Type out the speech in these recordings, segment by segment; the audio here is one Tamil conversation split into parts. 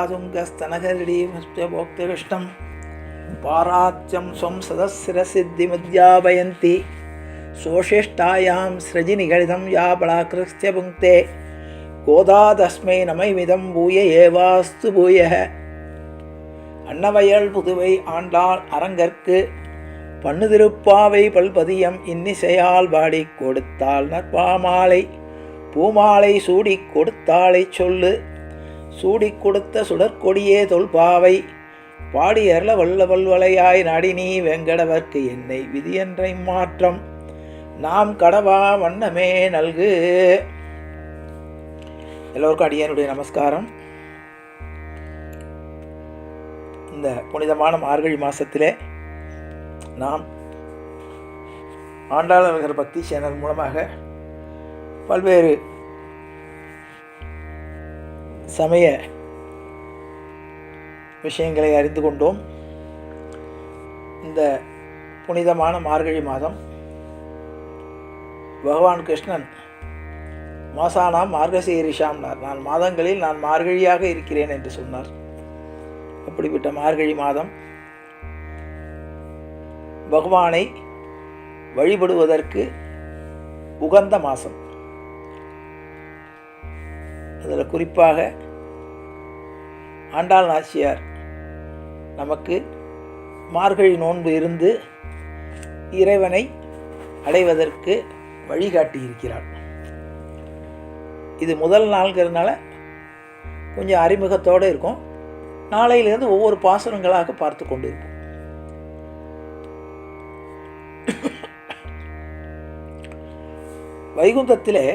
नीलातुङ्गस्तनहरिणीमस्त्यभोक्तकृष्णं पाराच्यं स्वं सदस्रसिद्धिमुद्यापयन्ति सोशिष्टायां सृजिनिगलितं या बलाकृत्य पुङ्क्ते गोदा तस्मै नमैमिदं भूय एवास्तु भूयः அன்னவயல் புதுவை ஆண்டாள் அரங்கற்கு பண்ணுதிருப்பாவை பல்பதியம் இன்னிசையால் பாடி கொடுத்தாள் நற்பாமாலை பூமாலை சூடிக் கொடுத்தாளை சொல்லு சூடிக் கொடுத்த சுடற்கொடியே தொல்பாவை. பாடி அருள வல்ல வல்வலையாய் நாடினி வெங்கடவர்க்கு என்னை விதியன்றை மாற்றம் நாம் கடவா வண்ணமே நல்கு. எல்லோருக்கும் அடியனுடைய நமஸ்காரம். இந்த புனிதமான மார்கழி மாதத்திலே நாம் ஆண்டாளர்கள் பக்தி சேனல் மூலமாக பல்வேறு சமய விஷயங்களை அறிந்து கொண்டோம். இந்த புனிதமான மார்கழி மாதம் பகவான் கிருஷ்ணன் மாசானாம் மார்கசீரிஷாம்னார். நான் மாதங்களில் நான் மார்கழியாக இருக்கிறேன் என்று சொன்னார். அப்படிப்பட்ட மார்கழி மாதம் பகவானை வழிபடுவதற்கு உகந்த மாதம். அதில் குறிப்பாக ஆண்டாள் நாச்சியார் நமக்கு மார்கழி நோன்பு இருந்து இறைவனை அடைவதற்கு வழிகாட்டி இருக்கிறார் இது முதல் நாள்ங்கிறதுனால கொஞ்சம் அறிமுகத்தோடு இருக்கும். நாளையிலிருந்து ஒவ்வொரு பாசனங்களாக பார்த்து கொண்டு இருக்கும் வைகுந்தத்திலே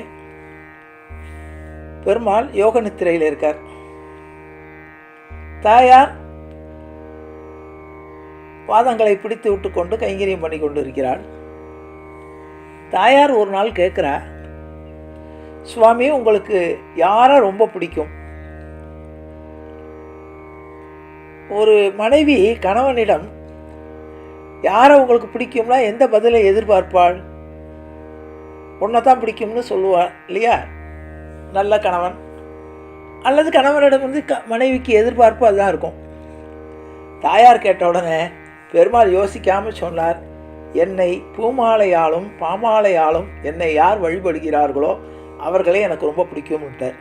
பெருமாள் யோக நித்திரையில் இருக்கார். தாயார் பாதங்களை பிடித்து விட்டு கொண்டு கைங்கரியம் பண்ணி கொண்டு இருக்கிறாள் தாயார் ஒரு நாள் கேட்குறா சுவாமி உங்களுக்கு யாரை ரொம்ப பிடிக்கும்? ஒரு மனைவி கணவனிடம் யாரை உங்களுக்கு பிடிக்கும்னா எந்த பதிலை எதிர்பார்ப்பாள்? உன்னை தான் பிடிக்கும்னு சொல்லுவாள் இல்லையா? நல்ல கணவன். அல்லது கணவனிடம் வந்து க மனைவிக்கு எதிர்பார்ப்பு அதுதான் இருக்கும். தாயார் கேட்ட உடனே பெருமாள் யோசிக்காமல் சொன்னார் என்னை பூமாலையாலும் பாமாலையாலும் என்னை யார் வழிபடுகிறார்களோ அவர்களே எனக்கு ரொம்ப பிடிக்கும்ட்டார்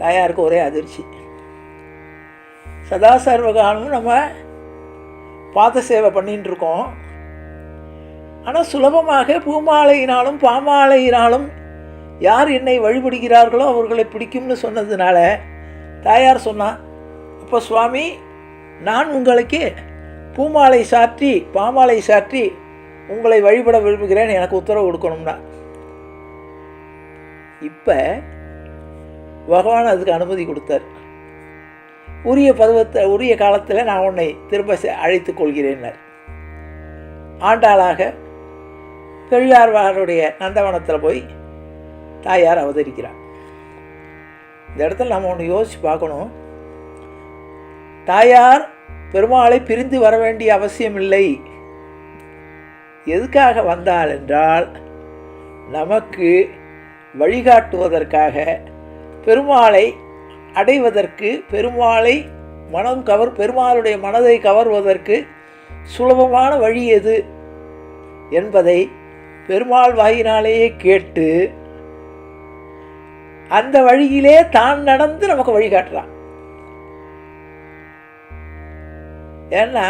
தாயாருக்கு ஒரே அதிர்ச்சி. சதா சர்வகாலமும் நம்ம பாத சேவை பண்ணிகிட்டு இருக்கோம் ஆனால் சுலபமாக பூமாலையினாலும் பாமாலையினாலும் யார் என்னை வழிபடுகிறார்களோ அவர்களை பிடிக்கும்னு சொன்னதுனால தாயார் சொன்னான் அப்போ சுவாமி நான் உங்களுக்கு பூமாலை சாற்றி பாமாலை சாற்றி உங்களை வழிபட விரும்புகிறேன் எனக்கு உத்தரவு கொடுக்கணும்னா. இப்போ பகவான் அதுக்கு அனுமதி கொடுத்தார். உரிய பருவத்தை உரிய காலத்தில் நான் உன்னை திரும்ப அழைத்து கொள்கிறேன்னார். ஆண்டாளாக பெரியார்வாருடைய நந்தவனத்தில் போய் தாயார் அவதரிக்கிறார். இந்த இடத்துல நம்ம ஒன்று யோசித்து பார்க்கணும். தாயார் பெருமாளை பிரிந்து வர வேண்டிய அவசியம் இல்லை. எதுக்காக வந்தால் என்றால் நமக்கு வழிகாட்டுவதற்காக பெருமாளை அடைவதற்கு பெருமாளை மனம் கவர் பெருமாளுடைய மனதை கவர்வதற்கு சுலபமான வழி எது? என்பதை பெருமாள் வாயினாலேயே கேட்டு அந்த வழியிலே தான் நடந்து நமக்கு வழிகாட்டுறான் ஏன்னா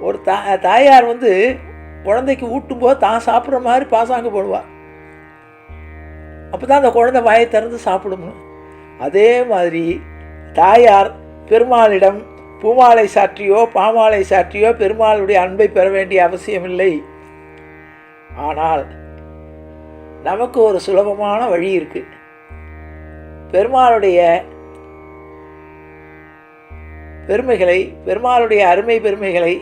ஒரு தா தாயார் வந்து குழந்தைக்கு ஊட்டும்போது தான் சாப்பிட்ற மாதிரி பாசாங்க போடுவாள் அப்போ தான் அந்த குழந்தை வாயை திறந்து சாப்பிடணும் அதே மாதிரி தாயார் பெருமாளிடம் பூமாலை சாற்றியோ பாமாலை சாற்றியோ பெருமாளுடைய அன்பை பெற வேண்டிய அவசியமில்லை. ஆனால் நமக்கு ஒரு சுலபமான வழி இருக்குது பெருமாளுடைய பெருமைகளை பெருமாளுடைய அருமை பெருமைகளை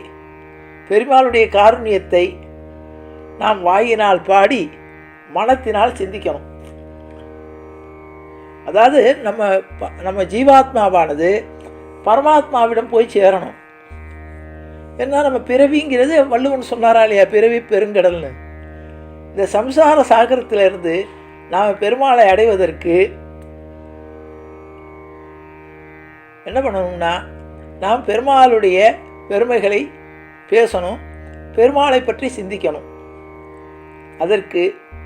பெருமாளுடைய காருண்யத்தை நாம் வாயினால் பாடி மனத்தினால் சிந்திக்கணும். அதாவது நம்ம நம்ம ஜீவாத்மாவானது பரமாத்மாவிடம் போய் சேரணும். ஏன்னா நம்ம பிறவிங்கிறது வள்ளுவன் சொன்னாரா இல்லையா? பிறவி பெருங்கடல்னு. இந்த சம்சார சாகரத்திலிருந்து நாம் பெருமாளை அடைவதற்கு என்ன பண்ணணும்னா நாம் பெருமாளுடைய பெருமைகளை பேசணும் பெருமாளை பற்றி சிந்திக்கணும். அதற்கு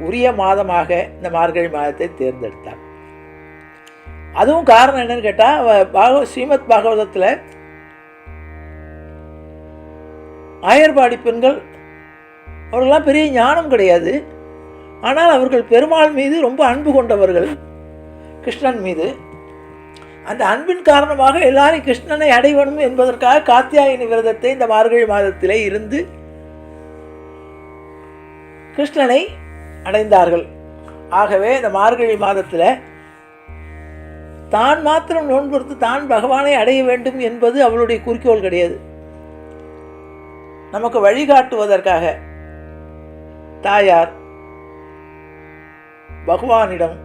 உரிய மாதமாக இந்த மார்கழி மாதத்தை தேர்ந்தெடுத்தார். அதுவும் காரணம் என்னன்னு கேட்டால் பாகவ ஸ்ரீமத் பாகவதத்தில் ஆயர்பாடி பெண்கள் அவர்களெலாம் பெரிய ஞானம் கிடையாது. ஆனால் அவர்கள் பெருமாள் மீது ரொம்ப அன்பு கொண்டவர்கள் கிருஷ்ணன் மீது. அந்த அன்பின் காரணமாக எல்லாரும் கிருஷ்ணனை அடைவணும் என்பதற்காக காத்தியாயினி விரதத்தை இந்த மார்கழி மாதத்திலே இருந்து கிருஷ்ணனை அடைந்தார்கள். ஆகவே இந்த மார்கழி மாதத்தில் தான் மாத்திரம் நோன்புறுத்து தான் பகவானை அடைய வேண்டும் என்பது அவளுடைய குறிக்கோள் கிடையாது. நமக்கு வழிகாட்டுவதற்காக தாயார் பகவானிடம்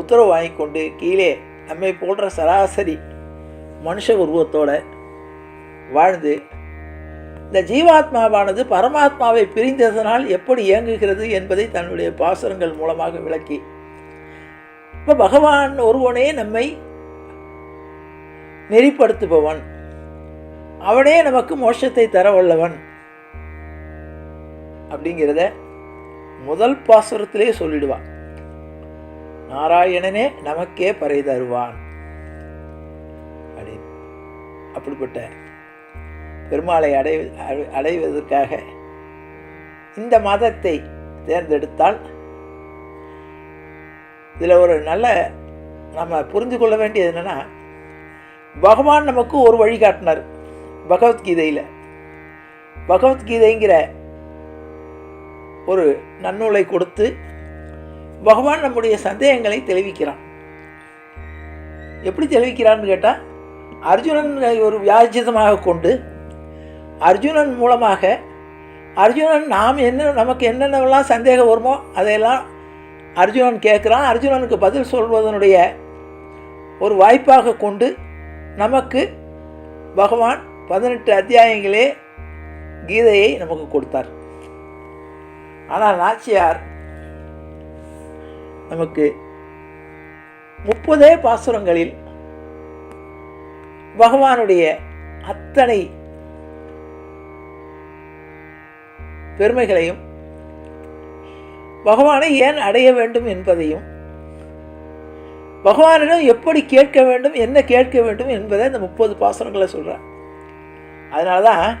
உத்தரவு வாங்கிக்கொண்டு கீழே நம்மை போன்ற சராசரி மனுஷ உருவத்தோட வாழ்ந்து இந்த ஜீவாத்மாவானது பரமாத்மாவை பிரிந்ததனால் எப்படி இயங்குகிறது என்பதை தன்னுடைய பாசுரங்கள் மூலமாக விளக்கி இப்போ பகவான் ஒருவனே நம்மை நெறிப்படுத்துபவன். அவனே நமக்கு மோட்சத்தை தர வல்லவன். அப்படிங்கிறத முதல் பாசுரத்திலே சொல்லிடுவான். நாராயணனே நமக்கே பறை தருவான் அப்படின்னு அப்படிப்பட்ட பெருமாளை அடை அடை- அடைவதற்காக இந்த மதத்தை தேர்ந்தெடுத்தால் இதில் ஒரு நல்ல நம்ம புரிந்து கொள்ள வேண்டியது என்னென்னா பகவான் நமக்கு ஒரு வழிகாட்டினார் பகவத்கீதையில். பகவத்கீதைங்கிற ஒரு நன்னூலை கொடுத்து பகவான் நம்முடைய சந்தேகங்களை தெளிவிக்கிறான். எப்படி தெளிவிக்கிறான்னு கேட்டால் அர்ஜுனன் ஒரு வியாஜிதமாக கொண்டு அர்ஜுனன் மூலமாக அர்ஜுனன் நாம் என்ன நமக்கு என்னென்னலாம் சந்தேகம் வருமோ அதையெல்லாம் அர்ஜுனன் கேட்குறான். அர்ஜுனனுக்கு பதில் சொல்வதனுடைய ஒரு வாய்ப்பாக கொண்டு நமக்கு பகவான் பதினெட்டு அத்தியாயங்களே கீதையை நமக்கு கொடுத்தார். ஆனால் நாச்சியார் நமக்கு முப்பதே பாசுரங்களில் பகவானுடைய அத்தனை பெருமைகளையும் பகவானை ஏன் அடைய வேண்டும் என்பதையும் பகவானிடம் எப்படி கேட்க வேண்டும் என்ன கேட்க வேண்டும் என்பதை இந்த முப்பது பாசுரங்களை சொல்கிறார் அதனால தான்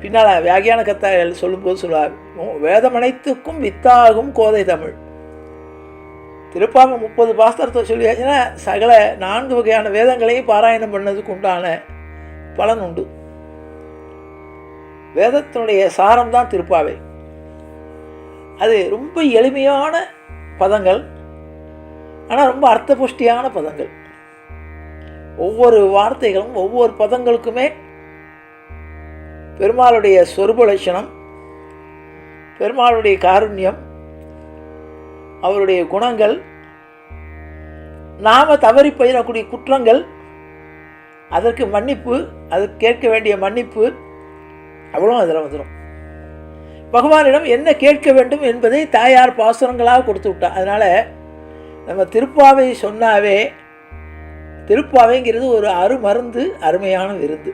பின்னால் வியாகியான கத்தாய்கள் சொல்லும்போது சொல்லுவார் வேதமனைத்துக்கும் வித்தாகும் கோதை தமிழ். திருப்பாம முப்பது பாஸ்தரத்தை சொல்லியாச்சுன்னா சகல நான்கு வகையான வேதங்களையும் பாராயணம் பண்ணதுக்கு உண்டான பலன் உண்டு. வேதத்தினுடைய சாரம் தான் திருப்பாவை. அது ரொம்ப எளிமையான பதங்கள் ஆனால் ரொம்ப அர்த்தபுஷ்டியான பதங்கள். ஒவ்வொரு வார்த்தைகளும் ஒவ்வொரு பதங்களுக்குமே பெருமாளுடைய சொருப லட்சணம் பெருமாளுடைய காருண்யம் அவருடைய குணங்கள் நாம் தவறி பயிரக்கூடிய குற்றங்கள் அதற்கு மன்னிப்பு அதற்கு கேட்க வேண்டிய மன்னிப்பு அவ்வளோ அதில் வந்துடும் பகவானிடம் என்ன கேட்க வேண்டும் என்பதை தாயார் பாசுரங்களாக கொடுத்து விட்டா அதனால் நம்ம திருப்பாவை சொன்னாவே திருப்பாவைங்கிறது ஒரு அருமருந்து அருமையான விருந்து.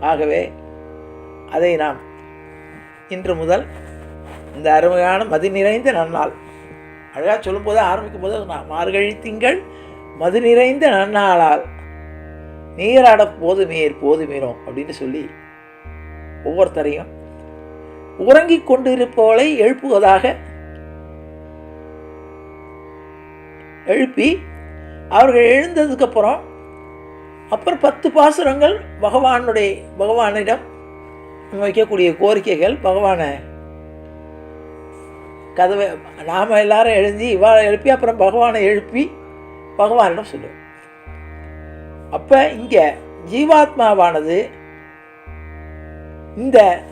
ஆகவே அதை நாம் இன்று முதல் இந்த அருமையான மதி நிறைந்த நன்னாள். அழகாக சொல்லும்போது ஆரம்பிக்கும் போது நான் மார்கழி திங்கள் மது நிறைந்த நன்னாளால். நீராட போதுமேர் போதுமேனோ அப்படின்னு சொல்லி ஒவ்வொருத்தரையும் உறங்கிக் கொண்டிருப்பவளை எழுப்புவதாக எழுப்பி அவர்கள் எழுந்ததுக்கப்புறம் அப்புறம் பத்து பாசுரங்கள் பகவானுடைய பகவானிடம் வைக்கக்கூடிய கோரிக்கைகள் பகவானை கதவை நாம் எல்லாரும் எழுந்தி இவாளை எழுப்பி அப்புறம் பகவானை எழுப்பி பகவானிடம் சொல்லுவோம். அப்போ இங்கே ஜீவாத்மாவானது இந்த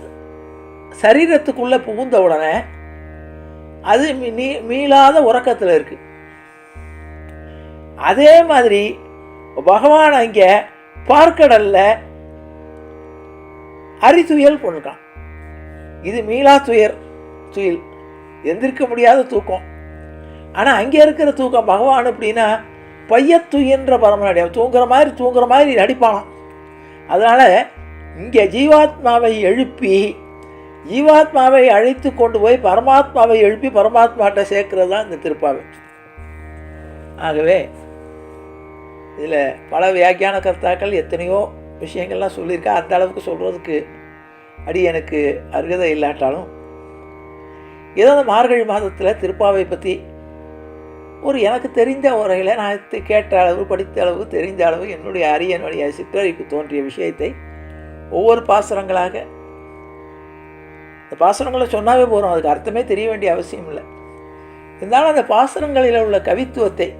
சரீரத்துக்குள்ளே புகுந்த உடனே அது மீ- நீ மீளாத உறக்கத்தில் இருக்கு. அதே மாதிரி பகவான் அங்கே பார்க்கடல்ல அரித்துயல் போட்டிருக்கான். இது மீளா துயர் துயில். எந்திருக்க முடியாத தூக்கம். ஆனால் அங்கே இருக்கிற தூக்கம் பகவான் அப்படின்னா பையத்துயின்ற பரமனடி அவன் தூங்குற மாதிரி தூங்குற மாதிரி நடிப்பானாம். அதனால் இங்கே ஜீவாத்மாவை எழுப்பி ஜீவாத்மாவை அழைத்து கொண்டு போய் பரமாத்மாவை எழுப்பி பரமாத்மாட்ட சேர்க்கறது தான் இந்த திருப்பாவை. ஆகவே இதில் பல வியாக்கியான கர்த்தாக்கள் எத்தனையோ விஷயங்கள்லாம் சொல்லியிருக்கா. அந்த அளவுக்கு சொல்கிறதுக்கு அடி எனக்கு அருகதை இல்லாட்டாலும் ஏதோ அந்த மார்கழி மாதத்தில் திருப்பாவை பற்றி ஒரு எனக்கு தெரிந்த உரையில் நான் கேட்ட அளவு படித்த அளவு தெரிந்த அளவு என்னுடைய அரியனுடைய வழியாக தோன்றிய விஷயத்தை ஒவ்வொரு பாசுரங்களாக இந்த பாசுரங்களை சொன்னாவே போகிறோம் அதுக்கு அர்த்தமே தெரிய வேண்டிய அவசியம் இல்லை. இருந்தாலும் அந்த பாசுரங்களில் உள்ள கவித்துவத்தை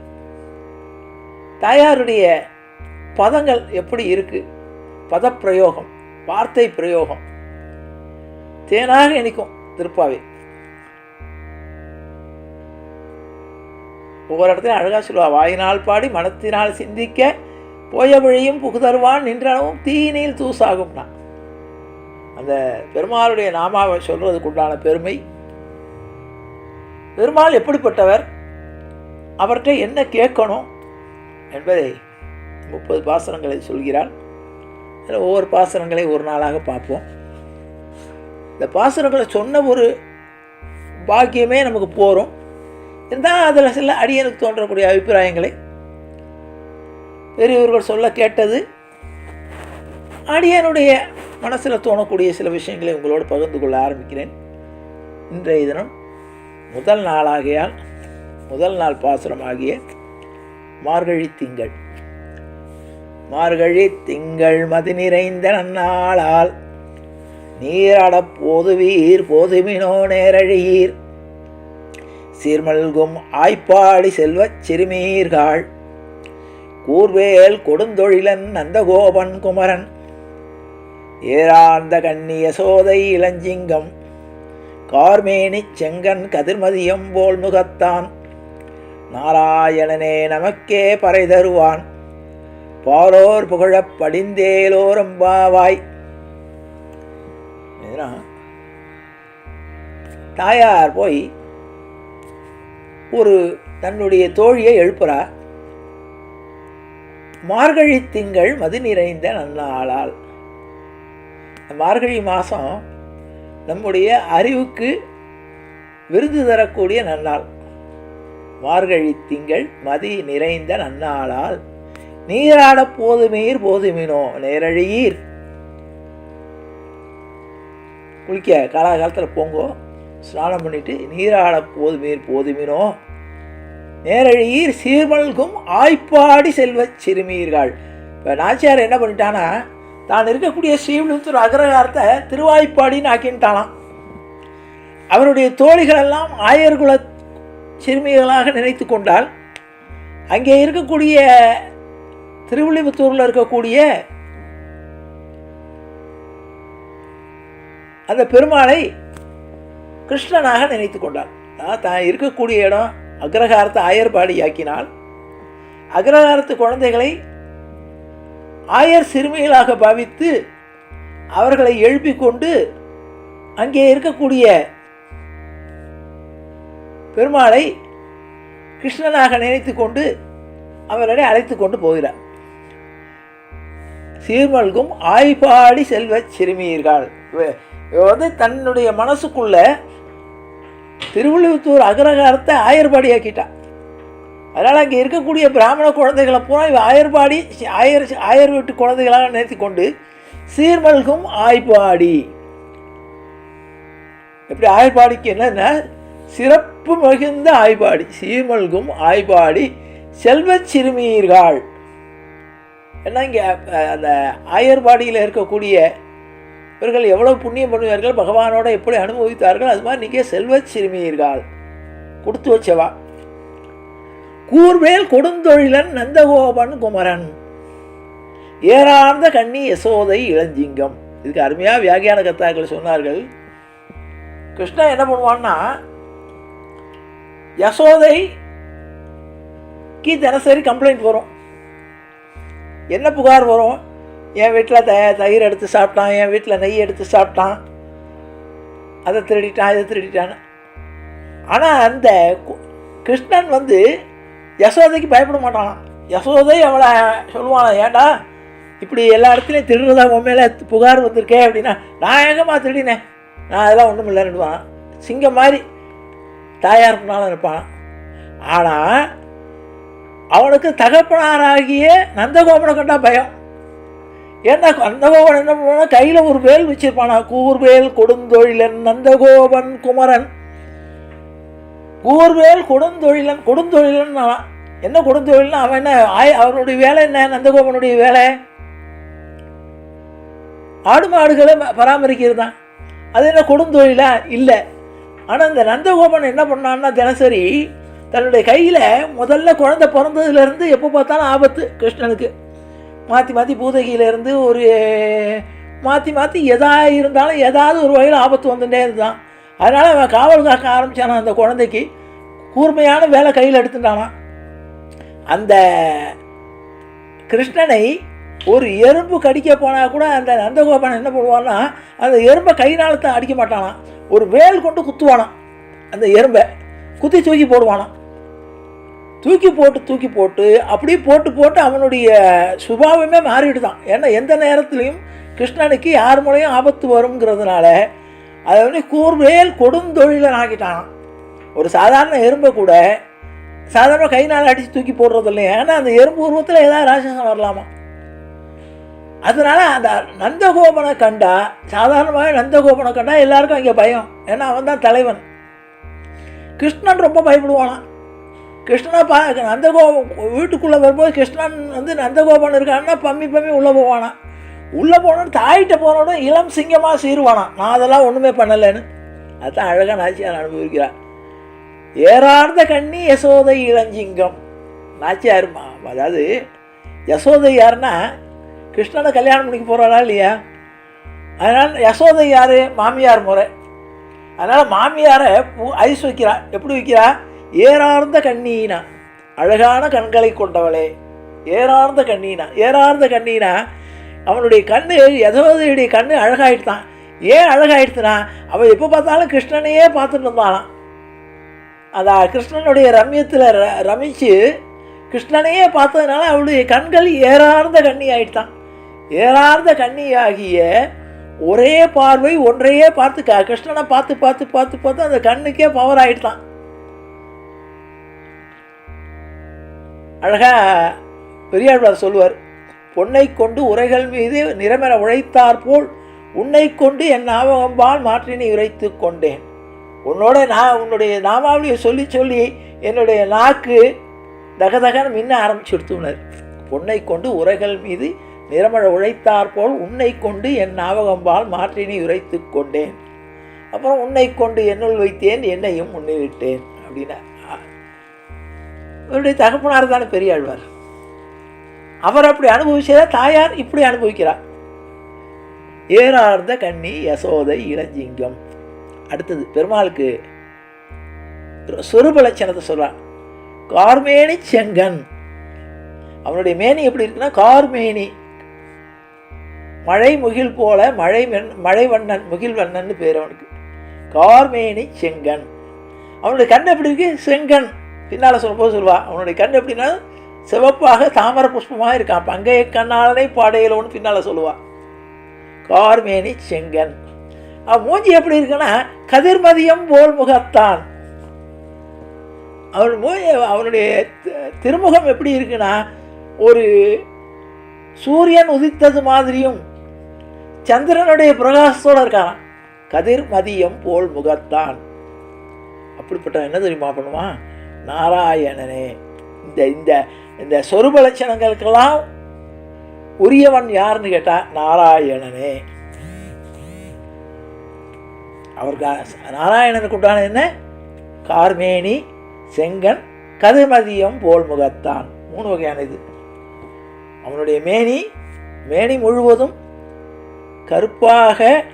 தாயாருடைய பதங்கள் எப்படி இருக்குது பதப்பிரயோகம் வார்த்தை பிரயோகம் தேனாக இனிக்கும் திருப்பாவை. ஒவ்வொரு இடத்துலையும் அழகாக சொல்லுவா வாயினால் பாடி மனத்தினால் சிந்திக்க போய வழியும் புகுதருவான் நின்றனவும் தீயினில் தூசாகும்னா. அந்த பெருமாளுடைய நாமாவை சொல்றதுக்கு உண்டான பெருமை. பெருமாள் எப்படிப்பட்டவர்? அவர்கிட்ட என்ன கேட்கணும் என்பதை முப்பது பாசனங்களை சொல்கிறார். அதில் ஒவ்வொரு பாசனங்களை ஒரு நாளாக பார்ப்போம். இந்த பாசனங்களை சொன்ன ஒரு பாக்கியமே நமக்கு போகிறோம் இருந்தால் அதில் சில அடியனுக்கு தோன்றக்கூடிய அபிப்பிராயங்களை பெரியவர்கள் சொல்ல கேட்டது. அடியனுடைய மனசில் தோணக்கூடிய சில விஷயங்களை உங்களோடு பகிர்ந்து கொள்ள ஆரம்பிக்கிறேன். இன்றைய தினம் முதல் நாளாகையால் முதல் நாள் பாசுரமாகிய மார்கழி திங்கள். மார்கழி திங்கள் மதி நிறைந்த நன்னாளால் நீராடப் போதுவீர் போதுமினோ நேரழியீர் சீர்மல்கும் ஆய்ப்பாடி செல்வச் சிறுமீர்காள். கூர்வேல் கொடுந்தொழிலன் நந்தகோபன் குமரன். ஏராந்த கண்ணிய சோதை இளஞ்சிங்கம். கார்மேனி செங்கன் கதிர்மதியம் போல் முகத்தான். நாராயணனே நமக்கே பறை தருவான். பாரோர் புகழப் படிந்தேலோரம்பாவாய் தாயார் போய் ஒரு தன்னுடைய தோழியை எழுப்புறா. மார்கழி திங்கள் மது நிறைந்த நன்னாளால் ஆளால். மார்கழி மாதம் நம்முடைய அறிவுக்கு விருது தரக்கூடிய நன்னாள். மார்கழி திங்கள் மதி நிறைந்த நன்னாளால் நீராட போதுமீர் போதுமினோ நேரழியீர். குளிக்க காலாகாலத்தில் போங்கோ. ஸ்நானம் பண்ணிட்டு நீராட போதுமீர் போதுமினோ நேரழியீர் சீர்மல்கும் ஆய்ப்பாடி செல்வச் சிறுமீர்கள். இப்போ நாச்சியார் என்ன பண்ணிட்டானா தான் இருக்கக்கூடிய ஸ்ரீவிழுத்தூர் அக்ரகாரத்தை திருவாய்ப்பாடின்னு ஆக்கின்ட்டானாம் அவருடைய தோழிகளெல்லாம் ஆயர்குல சிறுமிகளாக நினைத்து கொண்டால் அங்கே இருக்கக்கூடிய திருவிழிபுத்தூரில் இருக்கக்கூடிய அந்த பெருமாளை கிருஷ்ணனாக நினைத்து கொண்டான். தான் இருக்கக்கூடிய இடம் அக்ரஹாரத்தை ஆயர்பாடி ஆக்கினால் அக்ரஹாரத்து குழந்தைகளை ஆயர் சிறுமிகளாக பாவித்து அவர்களை எழுப்பி கொண்டு அங்கே இருக்கக்கூடிய பெருமாளை கிருஷ்ணனாக நினைத்து கொண்டு அவர்களை அழைத்து கொண்டு போகிறார். சீர்மல்கும் ஆய்பாடி செல்வச் சிறுமியர்கள். இவ- இவ வந்து தன்னுடைய மனசுக்குள்ள திருவள்ளுவத்தூர் அகரகாரத்தை ஆயர்பாடி ஆக்கிட்டான் அதனால் அங்கே இருக்கக்கூடிய பிராமண குழந்தைகளை பூரா இவ ஆயர்பாடி ஆயர் ஆயர் வீட்டு குழந்தைகளாக நினைத்து கொண்டு சீர்மல்கும் ஆய்பாடி. எப்படி ஆய்பாடிக்கு என்னன்னா சிறப்பு மிகுந்த ஆய்பாடி சீர்மல்கும் ஆய்பாடி செல்வ சிறுமியர்கள். ஏன்னா இங்கே அந்த ஆயர்பாடியில் இருக்கக்கூடிய இவர்கள் எவ்வளவு புண்ணியம் பண்ணுவார்கள் பகவானோட எப்படி அனுபவித்தார்கள்? அது மாதிரி நீங்கள் செல்வ சிறுமியீர்கள். கொடுத்து வச்சவா? கூர்வேல் கொடுந்தொழிலன் நந்தகோபன் குமரன். ஏறார்ந்த கண்ணி யசோதை இளஞ்சிங்கம். இதுக்கு அருமையாக வியாகியான கத்தாக்கள் சொன்னார்கள். கிருஷ்ணா என்ன பண்ணுவான்னா யசோதைக்கு தினசரி கம்ப்ளைண்ட் வரும். என்ன புகார் வரும்? என் வீட்டில் த தயிர் எடுத்து சாப்பிட்டான் என் வீட்டில் நெய் எடுத்து சாப்பிட்டான். அதை திருடிட்டான் இதை திருடிட்டான் ஆனால் அந்த கு- கிருஷ்ணன் வந்து யசோதைக்கு பயப்பட மாட்டான் யசோதை அவளை சொல்லுவானா ஏண்டா இப்படி எல்லா இடத்துலையும் திருடுறதா உண்மையில புகார் வந்திருக்கே அப்படின்னா நான் எங்கம்மா திருடினேன்? நான் அதெல்லாம் ஒன்றும் இல்லைன்னுடுவான் சிங்கம் மாதிரி தாயார் பின்னாலும் இருப்பான் ஆனால் அவனுக்கு தகப்பனாராகிய நந்தகோபனை கண்டா பயம். ஏன்னா நந்தகோபன் என்ன பண்ணுவானா கையில் ஒரு வேல் வச்சிருப்பானா. கூர்வேல் கொடுந்தொழிலன் நந்தகோபன் குமரன். கூர்வேல் கொடுந்தொழிலன் கொடுந்தொழிலன் என்ன கொடுந்தொழில்னா அவன் என்ன ஆய் அவனுடைய வேலை என்ன நந்தகோபனுடைய வேலை? ஆடு மாடுகளை பராமரிக்கிறது தான் அது என்ன கொடுந்தொழிலா? இல்லை. ஆனால் இந்த நந்தகோபன் என்ன பண்ணான்னா தினசரி தன்னுடைய கையில் முதல்ல குழந்தை பிறந்ததுலேருந்து எப்போ பார்த்தாலும் ஆபத்து கிருஷ்ணனுக்கு. மாற்றி மாற்றி பூதகியிலேருந்து ஒரு மாற்றி மாற்றி எதா இருந்தாலும் ஏதாவது ஒரு வகையில் ஆபத்து வந்துட்டே இருந்தான் அதனால் அவன் காவல் காக்க ஆரம்பித்தானான் அந்த குழந்தைக்கு. கூர்மையான வேலை கையில் எடுத்துட்டானான் அந்த கிருஷ்ணனை ஒரு எறும்பு கடிக்க போனால் கூட அந்த நந்தகோபன் என்ன பண்ணுவான்னா அந்த எறும்பை கையினால் தான் அடிக்க மாட்டானாம். ஒரு வேல் கொண்டு குத்துவானாம். அந்த எறும்பை குத்தி தூக்கி போடுவானான் தூக்கி போட்டு தூக்கி போட்டு அப்படியே போட்டு போட்டு அவனுடைய சுபாவமே மாறிடுதான். ஏன்னா எந்த நேரத்துலையும் கிருஷ்ணனுக்கு யார் மூலையும் ஆபத்து வருங்கிறதுனால அதை வந்து கூர்வேல் கொடுந்தொழிலன் ஆக்கிட்டான் ஒரு சாதாரண எறும்பை கூட சாதாரண கைனால் அடித்து தூக்கி போடுறது இல்லையா ஏன்னா அந்த எறும்பு உருவத்தில் ஏதாவது ராட்சசம் வரலாமா? அதனால் அந்த நந்தகோபனை கண்டா சாதாரணமாக நந்தகோபனை கண்டா எல்லாருக்கும் இங்கே பயம். ஏன்னா அவன் தான் தலைவன். கிருஷ்ணன் ரொம்ப பயப்படுவானான் கிருஷ்ணனை பா நந்தகோபம் வீட்டுக்குள்ளே வரும்போது கிருஷ்ணன் வந்து நந்தகோபன் இருக்கான்னா பம்மி பம்மி உள்ளே போவானாம் உள்ளே போனோன்னு தாயிட்ட போனோட இளம் சிங்கமாக சீருவானாம் நான் அதெல்லாம் ஒன்றுமே பண்ணலைன்னு. அதுதான் அழகாக நாச்சியார் அனுபவிக்கிறான் ஏறார்ந்த கண்ணி யசோதை இளஞ்சிங்கம். நாச்சியாருமா? அதாவது யசோதை யாருன்னா கிருஷ்ணனை கல்யாணம் பண்ணிக்க போகிறாளா இல்லையா? அதனால் யசோதை யார்? மாமியார் முறை. அதனால் மாமியாரை ஐஸ் வைக்கிறா. எப்படி வைக்கிறா? ஏறார்ந்த கண்ணீனா அழகான கண்களை கொண்டவளே. ஏறார்ந்த கண்ணீனா ஏறார்ந்த கண்ணீனா அவனுடைய கண்ணு யசோதையுடைய கண்ணு அழகாயிடுதான் ஏன் அழகாயிடுத்துனா அவள் எப்போ பார்த்தாலும் கிருஷ்ணனையே பார்த்துட்டு இருந்தாளாம் அதான் கிருஷ்ணனுடைய ரம்யத்தில் ர ரமிச்சு கிருஷ்ணனையே பார்த்ததுனால அவளுடைய கண்கள் ஏறார்ந்த கண்ணி ஆயிட்டான் ஏறார்ந்த கண்ணியாகிய ஒரே பார்வை ஒன்றையே பார்த்து க- கிருஷ்ணனை பார்த்து பார்த்து பார்த்து பார்த்து அந்த கண்ணுக்கே பவர் ஆயிட்டான் அழகா பெரியாழ்வார் சொல்லுவார் பொன்னை கொண்டு உரைகள் மீது நிறமென உழைத்தார் போல் உன்னை கொண்டு என் ஞாபகம்பால் மாற்றினி உரைத்து கொண்டேன். உன்னோட நான் உன்னுடைய நாமாவளியை சொல்லி சொல்லி என்னுடைய நாக்கு தகதகன் மின்ன ஆரம்பிச்சுடுத்துனர் பொன்னை கொண்டு உரைகள் மீது நிறமழ உழைத்தார் போல் உன்னை கொண்டு என் ஞாபகம்பால் மாற்றினி உரைத்து கொண்டேன். அப்புறம் உன்னை கொண்டு என்னுள் வைத்தேன் என்னையும் முன்னிலிட்டேன் அப்படின்னா இவருடைய தகப்பனார் தானே பெரியாழ்வார். அவர் அப்படி அனுபவிச்சதா தாயார் இப்படி அனுபவிக்கிறார் ஏறார்ந்த கண்ணி யசோதை இளஞ்சிங்கம். அடுத்தது பெருமாளுக்கு சொருப லட்சணத்தை சொல்கிறார் கார்மேனி செங்கன். அவனுடைய மேனி எப்படி இருக்குன்னா கார்மேனி. மழை முகில் போல மழை மழை வண்ணன் முகில் வண்ணன் பேர் அவனுக்கு. கார்மேனி செங்கன். அவனுடைய கண் எப்படி இருக்கு? செங்கன். பின்னால் சொல்லும்போது சொல்லுவாள் அவனுடைய கண் எப்படின்னா சிவப்பாக தாமர புஷ்பமாக இருக்கான் பங்கைய கண்ணாளனை பாடையிலோன்னு பின்னால் சொல்லுவாள் கார்மேனி செங்கன். அவன் மூஞ்சி எப்படி இருக்குன்னா கதிர்மதியம் போல் முகத்தான். அவன் மூஞ்சி அவனுடைய திருமுகம் எப்படி இருக்குன்னா ஒரு சூரியன் உதித்தது மாதிரியும் சந்திரனுடைய பிரகாசத்தோடு இருக்கான் கதிர் மதியம் போல் முகத்தான். அப்படிப்பட்ட என்ன தெரியுமா பண்ணுவான் நாராயணனே. இந்த இந்த இந்த சொருப லட்சணங்களுக்கெல்லாம் உரியவன் யாருன்னு கேட்டால் நாராயணனே. அவருக்கு நாராயணனுக்கு உண்டான என்ன? கார்மேனி செங்கன் கதிர்மதியம் போல் முகத்தான். மூணு வகையான இது. அவனுடைய மேனி மேனி முழுவதும் கருப்பாக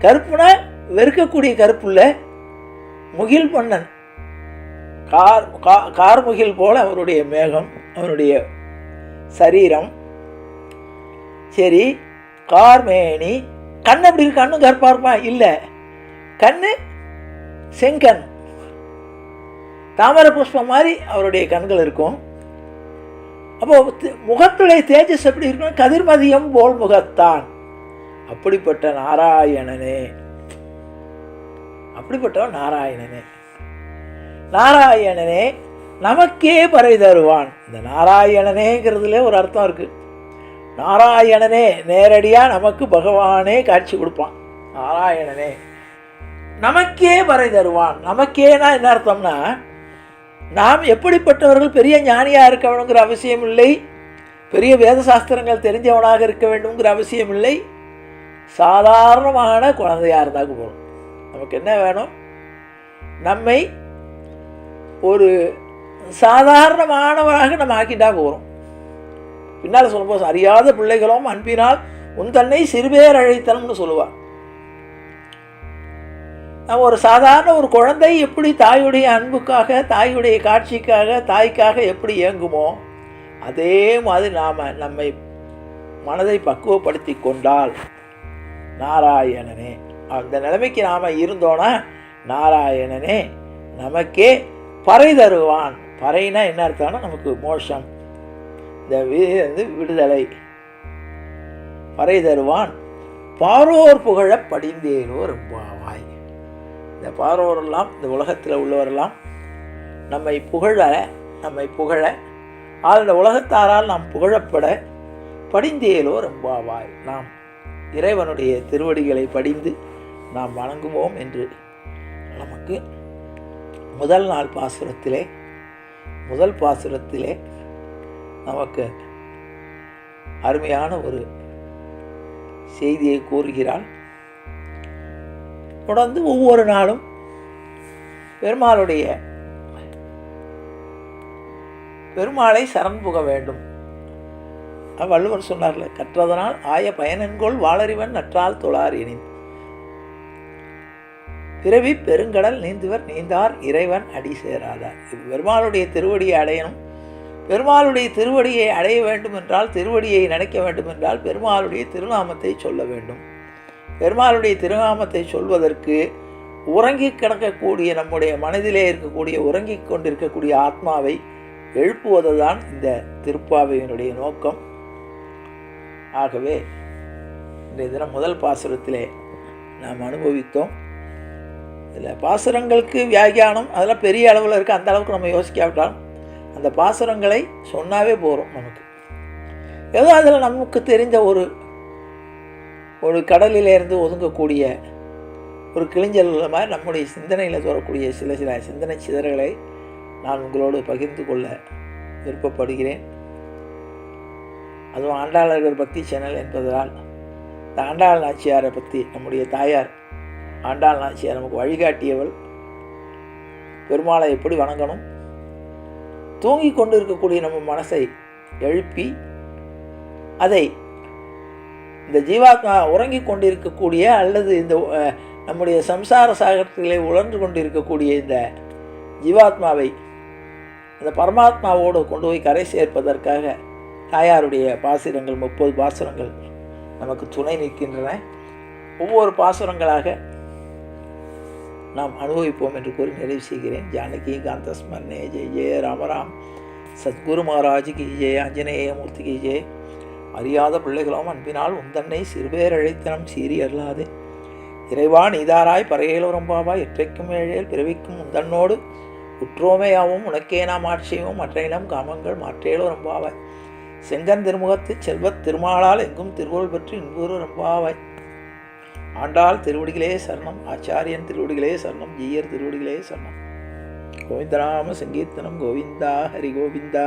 கருப்புனா வெறுக்கக்கூடிய கருப்புள்ள முகில் பொன்னன் கார் கா- கார்முகில் போல அவருடைய மேகம் அவனுடைய சரீரம். சரி கார்மேனி கண் அப்படி கண்ணும் கருப்பா இருப்பா? இல்லை. கண்ணு செங்கன் தாமரை புஷ்பம் மாதிரி அவருடைய கண்கள் இருக்கும். அப்போ முகத்துடைய தேஜஸ் எப்படி இருக்கணும் கதிர்மதியம் போல் முகத்தான். அப்படிப்பட்ட நாராயணனே. அப்படிப்பட்டவன் நாராயணனே. நாராயணனே நமக்கே பறை தருவான். இந்த நாராயணனேங்கிறதுல ஒரு அர்த்தம் இருக்கு. நாராயணனே நேரடியாக நமக்கு பகவானே காட்சி கொடுப்பான். நாராயணனே நமக்கே பறை தருவான். நமக்கேனா என்ன அர்த்தம்னா நாம் எப்படிப்பட்டவர்கள் பெரிய ஞானியாக இருக்கணுங்கிற அவசியம் இல்லை. பெரிய வேத சாஸ்திரங்கள் தெரிஞ்சவனாக இருக்க வேண்டுங்கிற அவசியம் இல்லை. சாதாரணமான குழந்தையாக இருந்தால் போதும். நமக்கு என்ன வேணும்? நம்மை ஒரு சாதாரணமானவராக நம்ம ஆக்கிட்டா போகிறோம் பின்னால் சொல்லும்போது அறியாத பிள்ளைகளும் அன்பினால் உன் தன்னை சிறுபேர் அழைத்தனம்னு சொல்லுவாள் நம்ம ஒரு சாதாரண ஒரு குழந்தை எப்படி தாயுடைய அன்புக்காக தாயுடைய காட்சிக்காக தாய்க்காக எப்படி இயங்குமோ அதே மாதிரி நாம் நம்மை மனதை பக்குவப்படுத்தி கொண்டால் நாராயணனே. அந்த நிலைமைக்கு நாம் இருந்தோன்னா நாராயணனே நமக்கே பறை தருவான். பறைனா என்ன அர்த்தம்னா நமக்கு மோஷம். இந்த வி- வந்து விடுதலை. பறை தருவான். பாரோர் புகழ படிந்தேனோ ரொம்பவாய். இந்த பாரோரெல்லாம் இந்த உலகத்தில் உள்ளவரெல்லாம் நம்மை புகழ நம்மை புகழ ஆள் இந்த உலகத்தாரால் நாம் புகழப்பட படிந்தேலோ ரொம்பவாய். நாம் இறைவனுடைய திருவடிகளை படிந்து நாம் வணங்குவோம் என்று நமக்கு முதல் நாள் பாசுரத்திலே முதல் பாசுரத்திலே நமக்கு அருமையான ஒரு செய்தியை கூறுகிறாள். தொடர்ந்து ஒவ்வொரு நாளும் பெருமாளுடைய பெருமாளை சரண் புக வேண்டும். வள்ளுவர் சொன்னார்ல கற்றதனால் ஆய பயனென்கொள் வாளறிவன் நற்றால் தொழார் எனின். பிறவி பெருங்கடல் நீந்துவர் நீந்தார் இறைவன் அடி சேராதார். இது பெருமாளுடைய திருவடியை அடையணும். பெருமாளுடைய திருவடியை அடைய வேண்டும் என்றால் திருவடியை நினைக்க வேண்டும் என்றால் பெருமாளுடைய திருநாமத்தை சொல்ல வேண்டும். பெருமாளுடைய திருநாமத்தை சொல்வதற்கு உறங்கி கிடக்கக்கூடிய நம்முடைய மனதிலே இருக்கக்கூடிய உறங்கி கொண்டிருக்கக்கூடிய ஆத்மாவை எழுப்புவதுதான் இந்த திருப்பாவையினுடைய நோக்கம். ஆகவே இன்றைய தினம் முதல் பாசுரத்திலே நாம் அனுபவித்தோம். இதில் பாசுரங்களுக்கு வியாகியானம் அதெல்லாம் பெரிய அளவில் இருக்குது. அந்த அளவுக்கு நம்ம யோசிக்காவிட்டாலும் அந்த பாசுரங்களை சொன்னாவே போகிறோம் நமக்கு. ஏதோ அதில் நமக்கு தெரிந்த ஒரு ஒரு கடலிலேருந்து ஒதுங்கக்கூடிய ஒரு கிழிஞ்சல் மாதிரி நம்முடைய சிந்தனையில் தோறக்கூடிய சில சில சிந்தனை சிதறுகளை நான் உங்களோடு பகிர்ந்து கொள்ள விருப்பப்படுகிறேன். அதுவும் ஆண்டாளர்கள் பக்தி சேனல் என்பதால் இந்த ஆண்டாள் நாச்சியாரை பற்றி நம்முடைய தாயார் ஆண்டாள் நாச்சியார் நமக்கு வழிகாட்டியவள். பெருமாளை எப்படி வணங்கணும்? தூங்கி கொண்டு இருக்கக்கூடிய நம்ம மனசை எழுப்பி அதை இந்த ஜீவாத்மா உறங்கி கொண்டிருக்கக்கூடிய அல்லது இந்த நம்முடைய சம்சார சாகரத்திலே உழன்று கொண்டிருக்கக்கூடிய இந்த ஜீவாத்மாவை அந்த பரமாத்மாவோடு கொண்டு போய் கரை சேர்ப்பதற்காக தாயாருடைய பாசுரங்கள் முப்பது பாசுரங்கள் நமக்கு துணை நிற்கின்றன. ஒவ்வொரு பாசுரங்களாக நாம் அனுபவிப்போம் என்று கூறி நிறைவு செய்கிறேன். ஜானகி காந்த ஸ்மரணே ஜெய ஜெய ராமராம் சத்குரு மகாராஜுக்கு கி ஜெய ஆஞ்சநேய மூர்த்தி கி ஜெய. அறியாத பிள்ளைகளும் அன்பினால் உந்தன்னை சிறுபேர் அழைத்தனம் சீறி அல்லாது இறைவா நீதாராய் பறையலுறம்பாவாய் இற்றைக்கும் ஏழையில் பிறவிக்கும் உந்தன்னோடு. உற்றோமையாவும் உனக்கே நாம் ஆட்சியும் மற்ற இனம் காமங்கள் மாற்றேலுறம்பாவாய் செங்கன் திருமுகத்து செல்வத் திருமாலால் எங்கும் திருவருள் பெற்று இன்புறு ரம்பாவாய் ஆண்டாள் திருவடிகளே சரணம் ஆச்சாரியன் திருவடிகளே சரணம் ஜீயர் திருவடிகளே சரணம். கோவிந்தராம சங்கீர்த்தனம் கோவிந்தா ஹரி கோவிந்தா